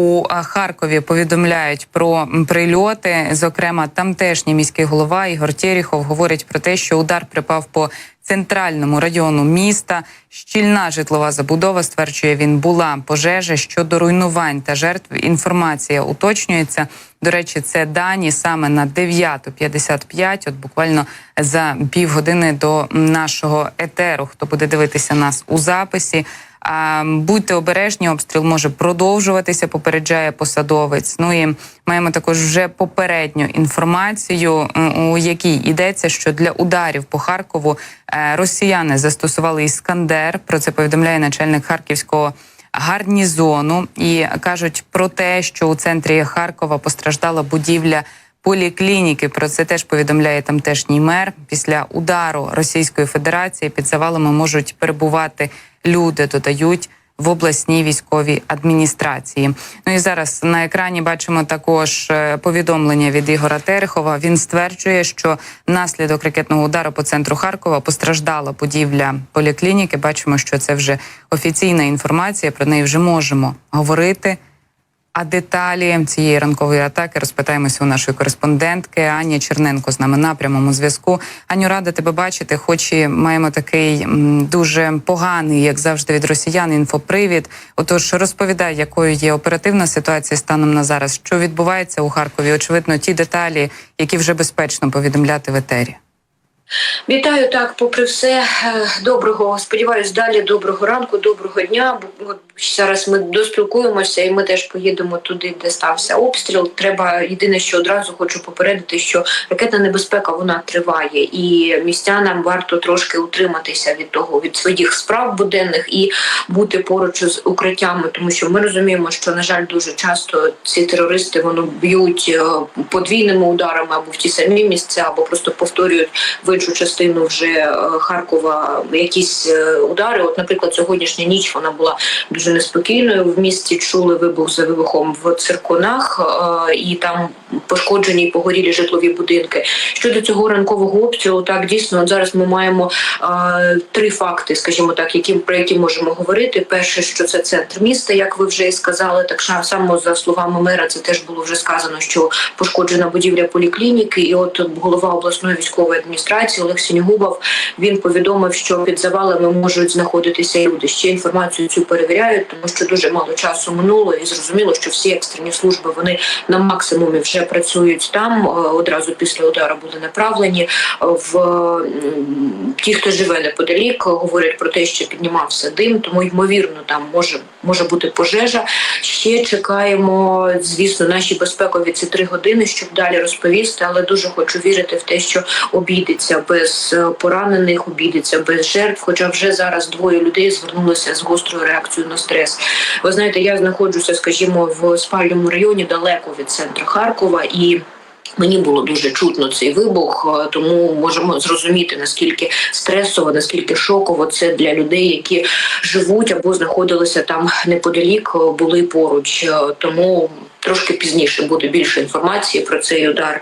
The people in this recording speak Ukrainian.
У Харкові повідомляють про прильоти. Зокрема, тамтешній міський голова Ігор Тєріхов говорить про те, що удар припав по центральному району міста. Щільна житлова забудова стверджує він була пожежа щодо руйнувань та жертв. Інформація уточнюється. До речі, це дані саме на 9.55, От буквально за півгодини до нашого етеру. Хто буде дивитися нас у записі? Будьте обережні, обстріл може продовжуватися. Попереджає посадовець. Ну і маємо також вже попередню інформацію, у якій йдеться, що для ударів по Харкову е, росіяни застосували іскандер. Про це повідомляє начальник харківського гарнізону і кажуть про те, що у центрі Харкова постраждала будівля. Поліклініки про це теж повідомляє тамтешній мер. Після удару Російської Федерації під завалами можуть перебувати люди. Додають в обласній військовій адміністрації. Ну і зараз на екрані бачимо також е, повідомлення від Ігора Терехова. Він стверджує, що наслідок ракетного удару по центру Харкова постраждала будівля поліклініки. Бачимо, що це вже офіційна інформація. Про неї вже можемо говорити. А деталі цієї ранкової атаки розпитаємося у нашої кореспондентки Ані Черненко з нами на прямому зв'язку. Аню, рада тебе бачити. Хоч і маємо такий дуже поганий, як завжди, від росіян інфопривід. Отож, розповідай, якою є оперативна ситуація станом на зараз, що відбувається у Харкові. Очевидно, ті деталі, які вже безпечно повідомляти в етері. Вітаю так, попри все, е, доброго. Сподіваюсь, далі доброго ранку, доброго дня. Зараз ми доспілкуємося, і ми теж поїдемо туди, де стався обстріл. Треба єдине, що одразу хочу попередити, що ракетна небезпека вона триває, і містянам варто трошки утриматися від того від своїх справ буденних і бути поруч з укриттями, тому що ми розуміємо, що на жаль, дуже часто ці терористи воно б'ють е, подвійними ударами або в ті самі місця, або просто повторюють в іншу частину вже е, Харкова якісь е, удари. От, наприклад, сьогоднішня ніч вона була дуже неспокійною. В місті чули вибух за вибухом в циркунах, е, і там пошкоджені і погорілі житлові будинки. Щодо цього ранкового обстрілу, так дійсно от зараз ми маємо е, три факти, скажімо так, які про які можемо говорити. Перше, що це центр міста, як ви вже і сказали, так само за словами мера, це теж було вже сказано, що пошкоджена будівля поліклініки, і от голова обласної військової адміністрації Олег Сінігубов він повідомив, що під завалами можуть знаходитися люди. Ще інформацію цю перевіряють, тому що дуже мало часу минуло, і зрозуміло, що всі екстрені служби вони на максимумі вже працюють там. Е, Одразу після удару були направлені в ті, хто живе неподалік, говорять про те, що піднімався дим, тому ймовірно там може може бути пожежа. Ще чекаємо, звісно, наші безпекові ці три години, щоб далі розповісти, але дуже хочу вірити в те, що обійдеться без е, поранених, обійдеться без жертв. Хоча вже зараз двоє людей звернулися з гострою реакцією на стрес. Ви знаєте, я знаходжуся, скажімо, в спальному районі далеко від центру Харкова і. Мені було дуже чутно цей вибух, е, тому можемо зрозуміти наскільки стресово, наскільки шоково це для людей, які живуть або знаходилися там неподалік, е, були поруч. Е, Тому трошки пізніше буде більше інформації про цей удар.